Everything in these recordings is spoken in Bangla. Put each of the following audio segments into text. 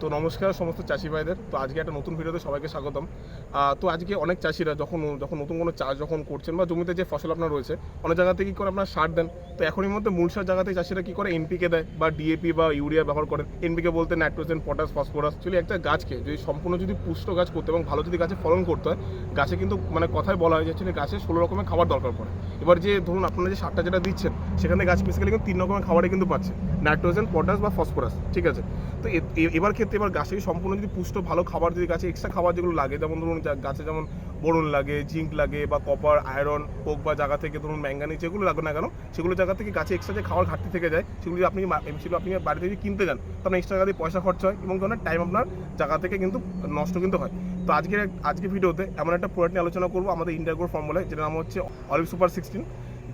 তো নমস্কার সমস্ত চাষি ভাইদের। তো আজকে একটা নতুন ভিডিওতে সবাইকে স্বাগতম। তো আজকে অনেক চাষিরা যখন যখন নতুন কোনো চাষ যখন করছেন বা জমিতে যে ফসল আপনার রয়েছে, অনেক জায়গাতে কী করে আপনার সার দেন? তো এখনই মধ্যে মূল সার জায়গাতে চাষিরা কী করে? এনপিকে দেয় বা ডিএপি বা ইউরিয়া ব্যবহার করেন। এনপিকে বলতে নাইট্রোজেন, পটাশ, ফসফরাস। চলি একটা গাছকে যদি সম্পূর্ণ যদি পুষ্ট গাছ করতে এবং ভালো যদি গাছে ফলন করতে হয়, গাছে কিন্তু মানে কথায় বলা হয় যে গাছে ষোলো রকমের খাবার দরকার পড়ে। এবার যে ধরুন আপনারা যে সারটা যেটা দিচ্ছেন, সেখানে গাছ বেসিক্যালি কিন্তু তিন রকমের খাবারই কিন্তু পাচ্ছে। নাইট্রোজেন, পটাশ বা ফসফরাস, ঠিক আছে? তো এবার ক্ষেত্রে এবার গাছে সম্পূর্ণ যদি পুষ্ট ভালো খাবার যদি গাছে এক্সট্রা খাবার যেগুলো লাগে, যেমন ধরুন গাছে যেমন বোরন লাগে, জিঙ্ক লাগে বা কপার আয়রন হোক বা জায়গা থেকে ধরুন ম্যাঙ্গানিজ যেগুলো লাগবে না কেন, সেগুলো জায়গা থেকে গাছে এক্সট্রা যে খাবার ঘাটতি থেকে যায়, সেগুলো যদি আপনি সেগুলো আপনি বাড়িতে যদি কিনতে যান তখন এক্সট্রা দিয়ে পয়সা খরচ হয় এবং ধরনের টাইম আপনার জায়গা থেকে কিন্তু নষ্ট কিন্তু হয়। তো আজকের আজকে ভিডিওতে এমন একটা প্রোডাক্ট নিয়ে আলোচনা করব, আমাদের ইন্ডিয়াগোর ফর্মুলায় যেটার নাম হচ্ছে অলিভ সুপার সিক্সটিন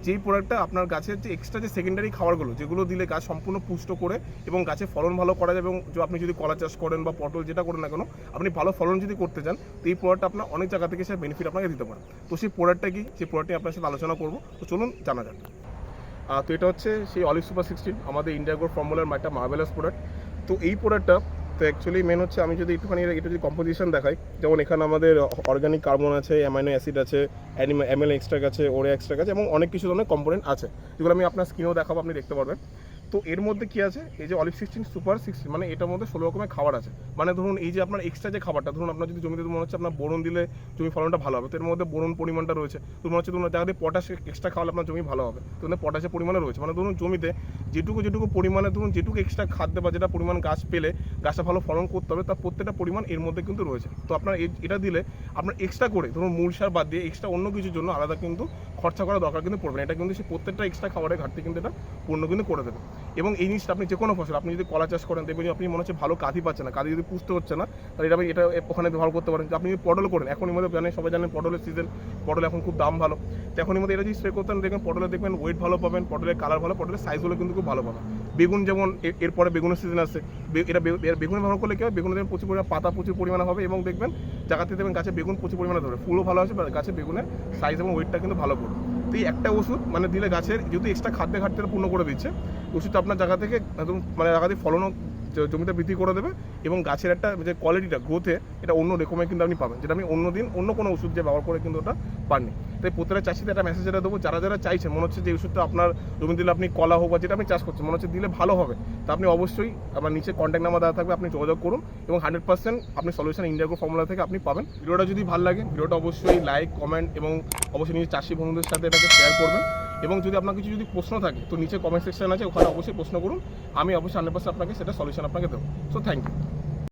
যেই প্রোডাক্টটা আপনার গাছের যে এক্সট্রা যে সেকেন্ডারি খাবারগুলো, যেগুলো দিলে গাছ সম্পূর্ণ পুষ্ট করে এবং গাছে ফলন ভালো করা যাবে এবং আপনি যদি কলা চাষ করেন বা পটল যেটা করেন না কেন, আপনি ভালো ফলন যদি করতে চান, তো এই প্রোডাক্টটা আপনার অনেক জায়গা থেকে সে বেনিফিট আপনাকে দিতে পারে। তো সেই প্রোডাক্টটা কি? সেই প্রোডাক্টটি আপনার সাথে আলোচনা করব। তো চলুন জানা যাক। তো এটা হচ্ছে সেই অলিভ সুপার সিক্সটিন আমাদের ইন্ডিয়া ইন্ডিয়াগোর ফর্মুলার একটা মার্বেলাস প্রোডাক্ট তো এই প্রোডাক্টটা তো অ্যাকচুয়ালি মেন হচ্ছে আমি যদি একটুখানি এটা যদি কম্পোজিশন দেখাই, যেমন এখানে আমাদের অর্গানিক কার্বন আছে অ্যামাইনো অ্যাসিড আছে অ্যানিমা এমএল এক্সট্রাক আছে ওরে এক্সট্রাক আছে, এবং অনেক কিছু ধরনের কম্পোনেন্ট আছে। যেগুলো আমি আপনার স্ক্রিনেও দেখাবো, আপনি দেখতে পারবেন। তো এর মধ্যে কি আছে? এই যে অলিভ সিক্সটিন সুপার সিক্সটিন মানে এটার মধ্যে ষোলো রকমের খাবার আছে। মানে ধরুন এই যে আপনার এক্সট্রা যে খাবারটা, ধরুন আপনার যদি জমিতে মনে হচ্ছে আপনার বোরন দিলে জমি ফলনটা ভালো হবে, তো এর মধ্যে বোরন পরিমাণটা রয়েছে। তো মনে হচ্ছে ধরুন জায়গাতে পটাশ এক্সট্রা খাওয়ালে আপনার জমি ভালো হবে, তো পটাশের পরিমাণে রয়েছে। মানে ধরুন জমিতে যেটুকু যেটুকু পরিমাণে ধরুন যেটুকু এক্সট্রা খাদ্য বা যেটা পরিমাণ গাছ পেলে, গাছটা ভালো ফলন করতে হবে, তার প্রত্যেকটা পরিমাণ এর মধ্যে কিন্তু রয়েছে। তো আপনার এটা দিলে আপনার এক্সট্রা করে, ধরুন মূল সার বাদ দিয়ে এক্সট্রা অন্য কিছুর জন্য আলাদা কিন্তু খরচা করা দরকার কিন্তু পড়বে না। এটা কিন্তু সেই প্রত্যেকটা এক্সট্রা খাবারের ঘাটতি কিন্তু এটা পূর্ণ কিন্তু করে দেবে। এবং এই জিনিসটা আপনি যে কোনো ফসল, আপনি যদি কলা চাষ করেন, দেখবেন আপনি মনে হচ্ছে ভালো কাঁদি পাচ্ছে না কাঁদি যদি পুষতে হচ্ছে না, তাহলে এটা আপনি, এটা ওখানে ব্যবহার করতে পারেন। আপনি যদি পটল করেন এখনই মধ্যে জানেন, সবাই জানেন পটলের সিজন পটল এখন খুব দাম ভালো। তো এখনই মধ্যে এটা যদি স্প্রে করতেন, দেখবেন পটলে দেখবেন ওয়েট ভালো পাবেন, পটলের কালার ভালো, পটলের সাইজগুলো কিন্তু খুব ভালো পাবেন। বেগুন যেমন এরপরে বেগুনের সিজন আছে এটা বেগুন ব্যবহার করলে কি বেগুন দেখবেন প্রচুর পরিমাণে পাতা প্রচুর পরিমাণে হবে এবং দেখবেন জায়গাতে দেখবেন গাছে বেগুন প্রচুর পরিমাণে ধরে, ফুলও ভালো আছে গাছে বেগুনের সাইজ এবং ওয়েটটা কিন্তু ভালো পড়বে। এই একটা ওষুধ মানে দিলে গাছের যেহেতু এক্সট্রা খাদ্য ঘাটতিটা পূর্ণ করে দিচ্ছে ওষুধটা আপনার জায়গা থেকে একদম মানে জায়গা থেকে ফলনও জ- জমিতে বৃদ্ধি করে দেবে এবং গাছের একটা যে কোয়ালিটিটা গ্রোথে এটা অন্য রকমের কিন্তু আপনি পাবেন, যেটা আমি অন্য দিন অন্য কোনো ওষুধ যে ব্যবহার করে কিন্তু ওটা পাননি। তাই প্রত্যেকটা চাষিদের একটা মেসেজ এটা দেবো, যারা যারা চাইছেন, মনে হচ্ছে যে ওষুধটা আপনার জমি দিলে আপনি কলা হোক বা যেটা আপনি চাষ করছেন, মনে হচ্ছে দিলে ভালো হবে। তা আপনি অবশ্যই আমার নিচে কন্ট্যাক্ট নাম্বার দেওয়া থাকবে, আপনি যোগাযোগ করুন এবং হান্ড্রেড পার্সেন্ট আপনি সলিউশন ইন্ডিয়াগো ফর্মুলা থেকে আপনি পাবেন। ভিডিওটা যদি ভালো লাগে, ভিডিওটা অবশ্যই লাইক কমেন্ট এবং অবশ্যই নিজের চাষি বন্ধুদের সাথে এটাকে শেয়ার করবেন। এবং যদি আপনার কিছু যদি প্রশ্ন থাকে, তো নিচে কমেন্ট সেকশন আছে, ওখানে অবশ্যই প্রশ্ন করুন। আমি অবশ্যই হান্ড্রেড আপনাকে সেটা সলিউশন আপনাকে দেবো। So thank you